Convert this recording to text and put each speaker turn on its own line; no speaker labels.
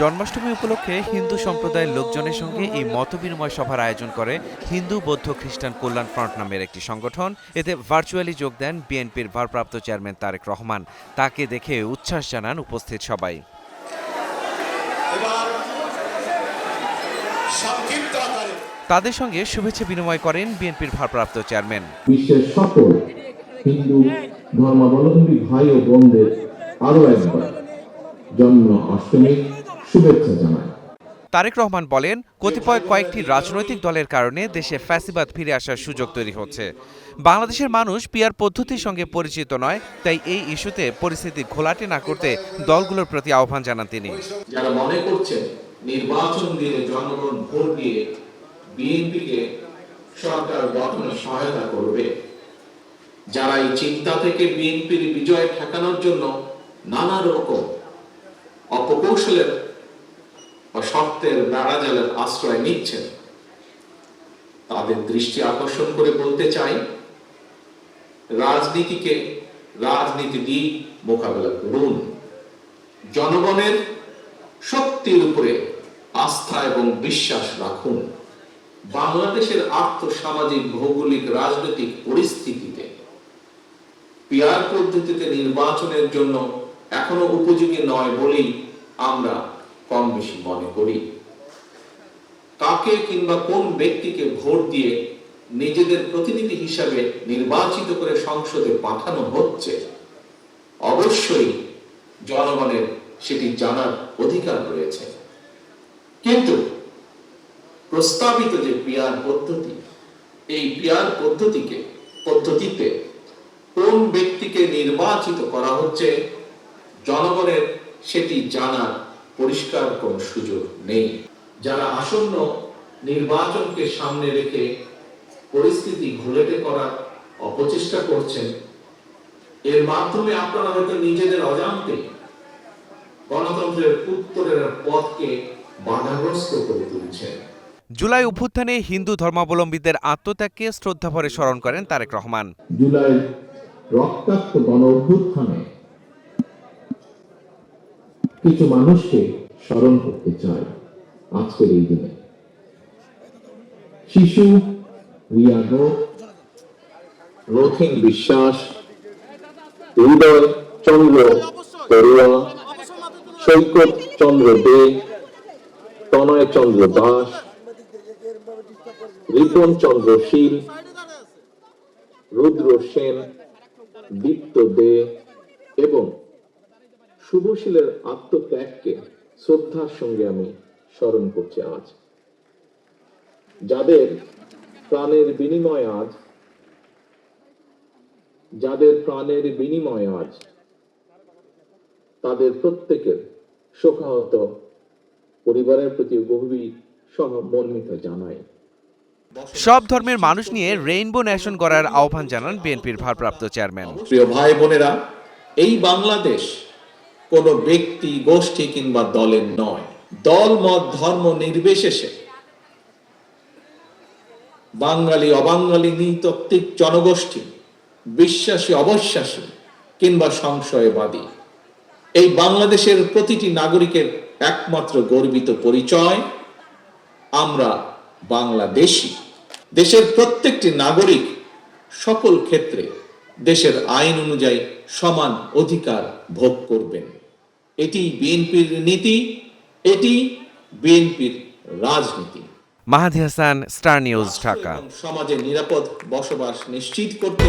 জন্মাষ্টমী উপলক্ষে হিন্দু সম্প্রদায়ের লোকজনের সঙ্গে এই মতবিনিময় সভার আয়োজন করে হিন্দু বৌদ্ধ খ্রিস্টান কল্যাণ ফ্রন্ট নামের একটি সংগঠন। এতে ভার্চুয়ালি যোগ দেন বিএনপির ভারপ্রাপ্ত চেয়ারম্যান তারেক রহমান। তাকে দেখে উচ্ছ্বাস জানান উপস্থিত সবাই।
এবার সংক্ষিপ্ত আকারে
তাদের সঙ্গে শুভেচ্ছা বিনিময় করেন বিএনপির ভারপ্রাপ্ত চেয়ারম্যান।
বিশ্বের সকল হিন্দু ধর্মাবলম্বী ভাই ও বোনদের আরও একবার জন্ম অষ্টমীর শুভেচ্ছা জানাই।
তারেক রহমান বলেন কতিপয় কয়েকটি রাজনৈতিক দলের কারণে দেশে ফ্যাসিবাদ ফিরে আসার সুযোগ তৈরি হচ্ছে। বাংলাদেশের মানুষ পিয়ার পদ্ধতির সঙ্গে পরিচিত নয় তাই এই ইস্যুতে পরিস্থিতি ঘোলাটে না করতে দলগুলোর প্রতি আহ্বান জানান তিনি।
যারা মনে করছেন নির্বাচন দিয়ে জনগণ ভোট দিয়ে বিএনপিকে সরকার গঠনে সহায়তা করবে যারা এই চিন্তা থেকে বিএনপির বিজয় ঠেকানোর জন্য নানা রকম অপকৌশলের শর্তের বেড়াজালের আশ্রয় নিচ্ছেন। তাদের দৃষ্টি আকর্ষণ করে বলতে চাই, রাজনীতিকে রাজনীতি দিয়ে মোকাবেলা করুন। জনগণের শক্তির উপরে আস্থা এবং বিশ্বাস রাখুন। বাংলাদেশের আর্থসামাজিক, ভৌগোলিক, রাজনৈতিক পরিস্থিতিতে পিয়ার পদ্ধতিতে নির্বাচনের জন্য এখনও উপযোগী নয় বলেই আমরা কম বেশি মনে করি। কাকে কিংবা কোন ব্যক্তিকে ভোট দিয়ে নিজেদের প্রতিনিধি হিসাবে নির্বাচিত করে সংসদে পাঠানো হচ্ছে, অবশ্যই জনগণের সেটি জানার অধিকার রয়েছে। কিন্তু প্রস্তাবিত যে পিয়ার পদ্ধতি, এই পিয়ার পদ্ধতিকে, পদ্ধতিতে কোন ব্যক্তিকে নির্বাচিত করা হচ্ছে, জনগণের সেটি জানার পরিষ্কার কোন সুযোগ নেই। যারা আসন্ন নির্বাচনকে সামনে রেখে পরিস্থিতি ঘুলেটে করার অপচেষ্টা করছেন এর মাধ্যমে আপনারা হয়তো নিজেদের অজান্তে গণতন্ত্রের উত্তরের পথকে বাধাগ্রস্ত করে তুলছেন।
জুলাই অভ্যুত্থানে হিন্দু ধর্মাবলম্বীদের আত্মত্যাগকে শ্রদ্ধাভরে স্মরণ করেন তারেক রহমান।
জুলাই রক্তাক্ত গণ অভ্যুত্থানে কিছু মানুষকে স্মরণ করতে চাই আজকের এই দিনে। শিশু রিয়া রথিন বিশ্বাস, হৃদয় চন্দ্র বড়ুয়া সৈকত চন্দ্র দে, তনয় চন্দ্র দাস, রিপন চন্দ্র শীল, রুদ্র সেন, দীপ্ত দে এবং শুভশীলের আত্মত্যাগকে শ্রদ্ধার সঙ্গে আমি স্মরণ করছি আজ। যাদের প্রাণের বিনিময় আজ যাদের প্রাণের বিনিময় আজ তাদের প্রত্যেকের শোকাহত পরিবারের প্রতি গভীর সহমর্মিতা জানাই।
সব ধর্মের মানুষ নিয়ে রেইনবো ন্যাশন করার আহ্বান জানান বিএনপির ভারপ্রাপ্ত চেয়ারম্যান।
প্রিয় ভাই বোনেরা এই বাংলাদেশ কোনো ব্যক্তি, গোষ্ঠী কিংবা দলের নয়। দল, মত, ধর্ম নির্বিশেষে বাঙালি, অবাঙালি নৃতত্ত্বিক জনগোষ্ঠী, বিশ্বাসী, অবশ্বাসী কিংবা সংশয়বাদী। এই বাংলাদেশের প্রতিটি নাগরিকের একমাত্র গর্বিত পরিচয়, আমরা বাংলাদেশি। দেশের প্রত্যেকটি নাগরিক সকল ক্ষেত্রে দেশের আইন অনুযায়ী সমান অধিকার ভোগ করবেন। এটি বিএনপির নীতি এটি বিএনপির রাজনীতি।
Mahadi Hasan star news Dhaka.
সমাজে নিরাপদ বসবাস নিশ্চিত করতে